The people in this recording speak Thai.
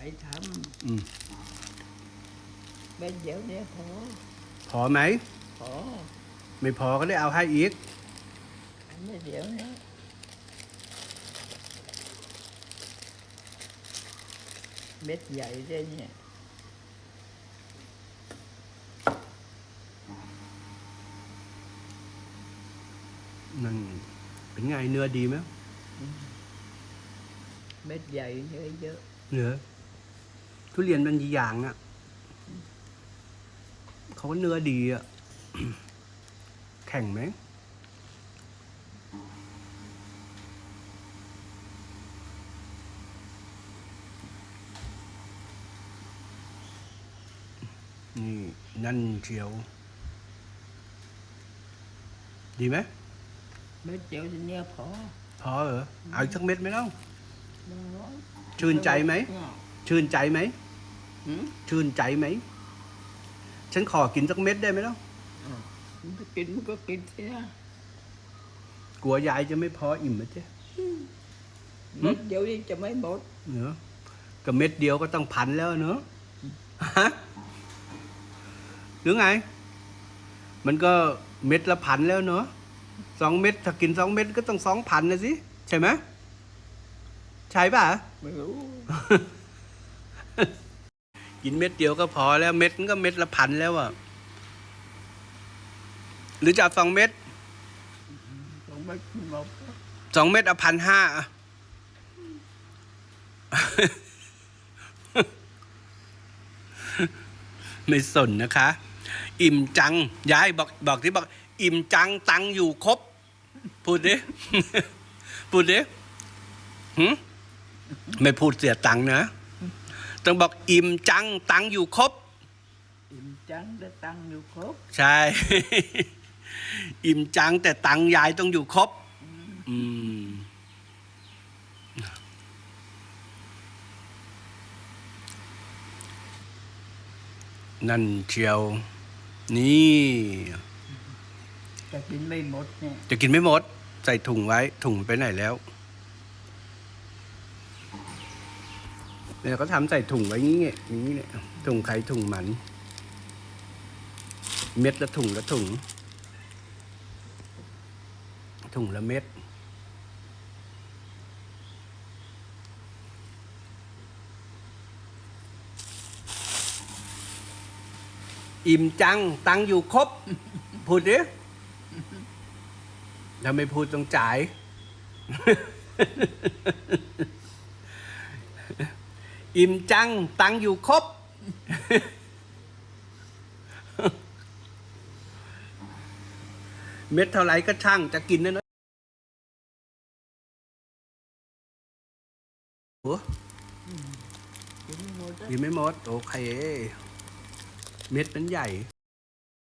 ายทอืมำเป็นเดี๋ยวเนี้ยพอพอไหม พอไม่พอก็ได้เอาให้อีก อันนี้เดี๋ยวเนี้ยเม็ดใหญ่ด้วยเนี่ย นั่นเป็นไงเนื้อดีไหมเม็ดใหญ่เยอะเยอะเหนือ ทุเรียนมันยีอย่างอะเขาก็เนื้อดีอะ แข็งไหมนี่ นั่นเชียว ดีไหมเม็ดเดียวเนี้ยพอ พอเหรอ เอาอีกสักเม็ดไหมเล่าน้อยชื่นใจไหม ชื่นใจไหมหืมชื่นใจไหม ฉันขอกินสักเม็ดได้ไหมเล่ามันก็กินมันก็กินเสียกลัวยายจะไม่พออิ่มนะเจ๊เม็ดเดียวนี่จะไม่หมดเนอะก็เม็ดเดียวก็ต้องพันแล้วเนอะฮะหรือไง มันก็เม็ดละพันแล้วเนอะสองเม็ดถ้ากินสองเม็ดก็ต้องสองพันนะสิ ใช่ไหมใช่ป่ะไม่รู้ กินเม็ดเดียวก็พอแล้วเม็ดมันก็เม็ดละพันแล้วอะหรือจะเอาสองเม็ดต้องไม่กินหมดสองเม็ดเอาพันห้าไม่สนนะคะ อิ่มจังยายบอกบอกที่บอก อิ่มจังตังอยู่ครบ พูดดิพูดดิหึไม่พูดเสียตังค์นะ ต้องบอกอิ่มจังตังอยู่ครบ อิ่มจังได้ตังค์อยู่ครบ ใช่ อิ่มจังแต่ตังค์ยายต้องอยู่ครบ อืมนั่นเชียว นี่แต่กินไม่หมดเนี่ยจะกินไม่หมด ใส่ถุงไว้ถุงไปไหนแล้ว เนี่ยก็ทำใส่ถุงไว้งี้ไงนี้เนี่ยถุงใครถุงมัน เม็ดละถุงละถุง ถุงละเม็ดอิ่มจัง ตังอยู่ครบ พูดดิถ้าไม่พูดต้องจ่าย อิ่มจัง ตังค์อยู่ครบ เม็ดเท่าไหร่ก็ช่างจะกินนะเนอะโอ้กินไม่หมดอะกินไม่หมดโอเค เม็ดมันใหญ่